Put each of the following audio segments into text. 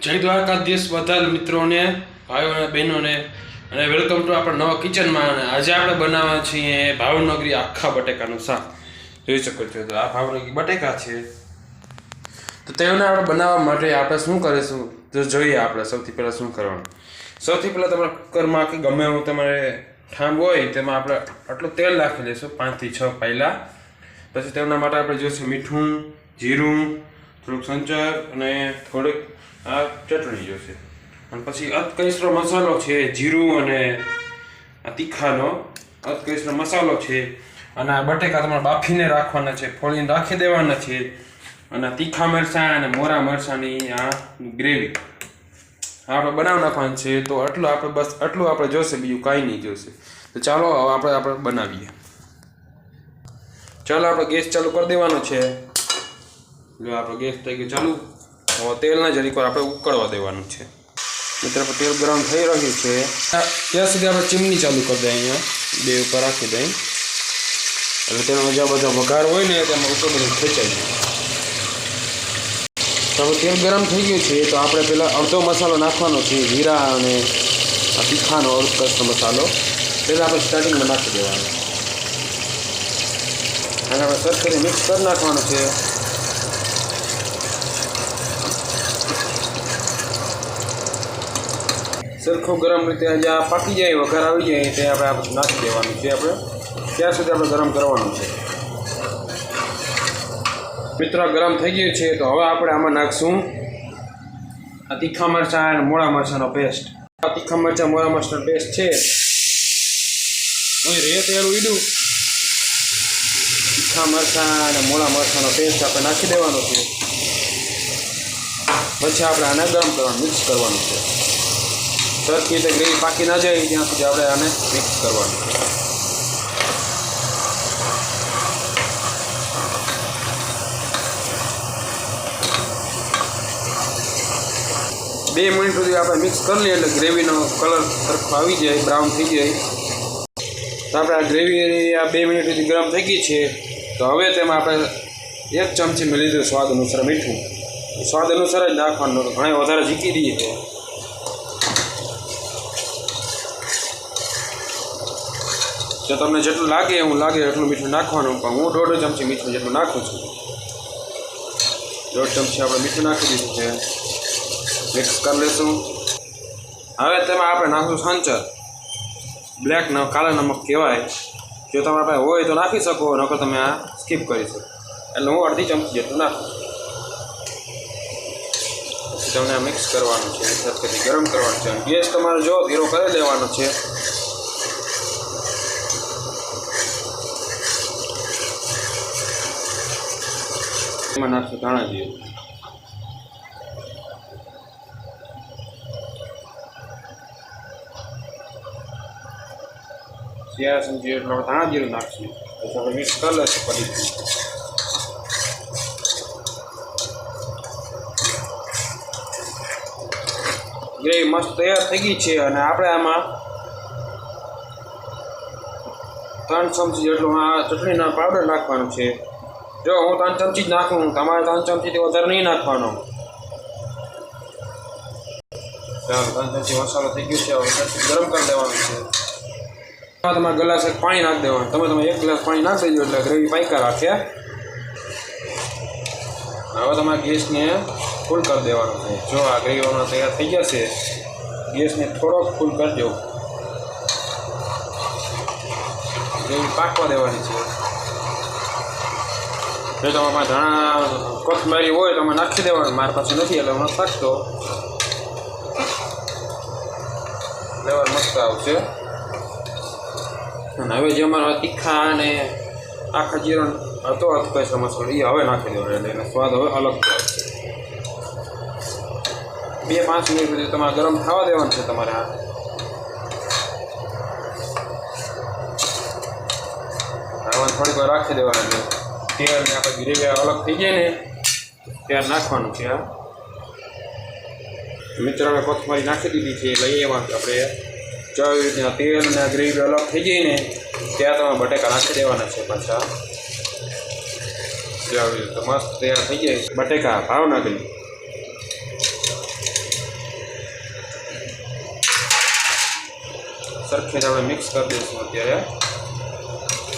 જય દ્વારકાધીશ બધા મિત્રોને, ભાઈઓ અને બહેનોને, અને વેલકમ ટુ આપણા નવા કિચનમાં અને આજે આપણે બનાવવા છીએ ભાવનગરી આખા બટેકાનું શાક. જોઈ શકો છો, તો આ ભાવનગરી બટેકા છે. તો તેઓને આપણે બનાવવા માટે આપણે શું કરીશું? તો જોઈએ આપણે સૌથી પહેલાં શું કરવાનું. સૌથી પહેલાં તમારા કુકરમાં કે ગમે એવું તમારે ઠામ હોય, તેમાં આપણે આટલું તેલ નાખી લઈશું પાંચથી છ પાયલા. પછી તેના માટે આપણે જોઈશું મીઠું, જીરું, થોડુંક સંચર અને થોડીક આ ચટણી જોશે. અને પછી અતકૈસરો મસાલો છે, જીરું અને આ તીખાનો અતકૈસરો મસાલો છે. અને આ બટેકા તમારે બાફીને રાખવાના છે ફોળીને રાખી દેવાના છે. અને તીખા મરચાં અને મોરા મરચાંની આ ગ્રેવી. આપણે બનાવી નાખવાનું છે, તો આટલું આપણે બસ આટલું આપણે જોશે, બીજું કાંઈ નહીં જોશે. તો ચાલો હવે આપણે આપણે બનાવીએ. ચાલો, આપણે ગેસ ચાલુ કરી દેવાનો છે. જો આપણો ગેસ થઈ ગયો ચાલુ. હવે તેલને જરીક વાર આપણે ઉકળવા દેવાનું છે. મિત્ર તેલ ગરમ થઈ રહ્યું છે. ત્યાં સુધી આપણે ચીમની ચાલુ કરી દઈએ અહીંયા. બે ઉપર રાખી દઈએ. એટલે તેનો જ્યાં બધો વઘાર હોય ને તેમાં ઉપર બધું ખેંચાઈ જાય. તો હવે તેલ ગરમ થઈ ગયું છે તો આપણે પહેલાં અડધો મસાલો નાખવાનો છે જીરા અને તીખાનો અડધો મસાલો. પહેલાં આપણે સ્ટાર્ટિંગમાં નાખી દેવાનો. અને આપણે કરી મિક્સ કરી નાખવાનું છે. સરખું ગરમ રીતે જ્યાં પાકી જાય વઘાર આવી જાય, તે આપણે આ નાખી દેવાનું છે આપણે. ત્યાં સુધી આપણે ગરમ કરવાનું છે. મિત્રો, ગરમ થઈ ગયું છે, તો હવે આપણે આમાં નાખશું આ તીખા મરચાં અને મોળા મરચાંનો પેસ્ટ આ તીખા મરચાં, મોળા મરચાંનો પેસ્ટ છે. હું રે તેલ ઉડ્યું તીખા મરચાં અને મોળા મરચાંનો પેસ્ટ આપણે નાખી દેવાનો છે. પછી આપણે આને ગરમ કરવાનું, મિક્સ કરવાનું છે. સરખી રીતે ગ્રેવી પાકી ના જાય ત્યાં સુધી આપણે આને મિક્સ કરવાનું. બે મિનિટ સુધી આપણે મિક્સ કરી લઈએ એટલે ગ્રેવીનો કલર સરખો આવી જાય બ્રાઉન થઈ જાય. તો આપણે આ ગ્રેવી આ બે મિનિટ સુધી ગરમ થઈ ગઈ છે. તો હવે તેમાં આપણે એક ચમચી મેં લીધું સ્વાદ અનુસાર મીઠું. સ્વાદ અનુસાર જ નાખવાનું, ઘણા વધારે ઝીકી દઈએ. છે જો તમને જેટલું લાગે એવું લાગે એટલું મીઠું નાખવાનું, પણ હું દોઢ ચમચી મીઠું જેટલું નાખું છું. દોઢ ચમચી આપણે મીઠું નાખી દીધું છે. મિક્સ કરી લઈશું હવે તેમાં આપણે નાખશું સંચર. બ્લેક ન, કાળા નમક કહેવાય. જો તમારા પાસે હોય તો નાખી શકો, નકર તમે આ સ્કીપ કરી શકો. એટલે હું અડધી ચમચી જેટલું નાખું. પછી તમને આ મિક્સ કરવાનું છે. સરખેથી ગરમ કરવાનું છે. ગેસ તમારે જો ધીરો કરી દેવાનો છે. એમાં નાખશું ધાણા જીરું. ત્યાં સમજી એટલે ધાણા જીરું નાખશું. પછી આપણે મિક્સ કરી લેશું પડી ગ્રેવી મસ્ત તૈયાર થઈ ગઈ છે અને આપણે આમાં ત્રણ ચમચી જેટલું આ ચટણીના પાવડર નાખવાનું છે. જો હું ત્રણ ચમચી જ નાખું, તમારે ત્રણ ચમચીથી વધારે નહીં નાખવાનો. ચાલો ત્રણ ચમચી મસાલો થઈ ગયો છે, હવે ગરમ કરી દેવાનું છે. તમારે ગ્લાસ એક પાણી નાખી દેવાનું. તમે તમે એક ગ્લાસ પાણી નાખી દેજો, એટલે ગ્રેવી પાઈકા રાખે. હવે તમારે ગેસને ફૂલ કરી દેવાનું છે. જો આ ગ્રેવી હમણાં તૈયાર થઈ જશે ગેસને થોડોક ફૂલ કરજો ગ્રેવી પાકવા દેવાની છે. જો તમારા ધાણા કોથમરી હોય તો અમે નાખી દેવાનું મારી પાસે નથી, એટલે હું નાખતો. ફ્લેવર મસ્ત આવશે અને હવે જે અમારા તીખા અને આખા જીરણ હતો અધકચરો સમસ્યા એ હવે નાખી દેવાનો એટલે એનો સ્વાદ હવે અલગ આવશે બે પાંચ મિનિટ સુધી તમારે ગરમ થવા દેવાનું છે તમારે આ થોડીક વાર રાખી દેવાનું તેલને આપણે ધીરે ધીરે અલગ થઈ જાય ને ત્યાં નાખવાનું છે મિત્રોને કોથમરી નાખી દીધી છે લઈ એમાં આપણે ચાવી રીતના તેલ ગ્રેવી અલગ થઈ જાય ને, ત્યાં તમે બટેકા નાખી દેવાના છે પાછા. આવી રીતે મસ્ત તૈયાર થઈ જાય. બટેકા ભાવનગરી સરખી આપણે મિક્સ કરી દઈશું અત્યારે.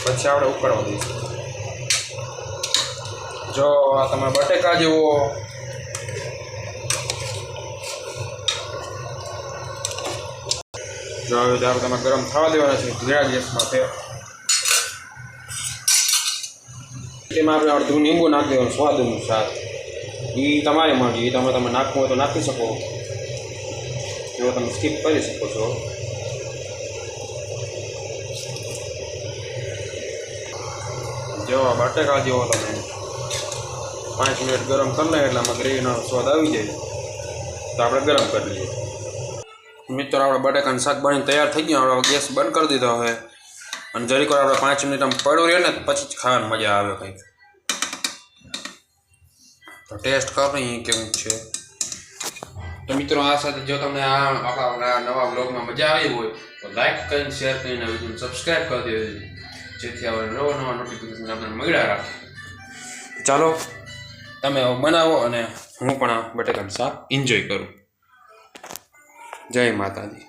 પછી આપણે ઉકાળવા દઈશું. જો આ તમે બટેકા જેવો. જો હવે આપણે તમે ગરમ થવા દેવાના છે ધીરા ગેસમાં તે તેમાં આપણે અડધું લીંબુ નાખી દેવાનું, સ્વાદ અનુસાર. એ તમારી મરજી એ તમે તમે નાખવું હોય તો નાખી શકો. એવો તમે સ્કીપ કરી શકો છો. જો આ બટેકા જેવો તમે પાંચ મિનિટ ગરમ કરી લે એટલે આમાં ગ્રેવીનો સ્વાદ આવી જાય. તો આપણે ગરમ કરી લઈએ. મિત્રો, આપણે બટેકાનું શાક બની તૈયાર થઈ ગયું. આપણે ગેસ બંધ કરી દીધો હવે. અને જરીક આપણે પાંચ મિનિટ આમ પડવું રહે ને પછી જ ખાવાની મજા આવે કંઈક. તો ટેસ્ટ કરી કેવું છે. તો મિત્રો, આ સાથે જો તમને આ આપણા નવા બ્લોગમાં મજા આવી હોય, તો લાઈક કરીને, શેર કરીને વીડિયો સબસ્ક્રાઈબ કરી દેજો. જેથી આપણે નવા નવા નોટિફિકેશન આપણે મળ્યા રાખે. ચાલો. તમે બનાવો અને હું પણ આ બટેકાનું શાક એન્જોય કરું. જય માતાજી.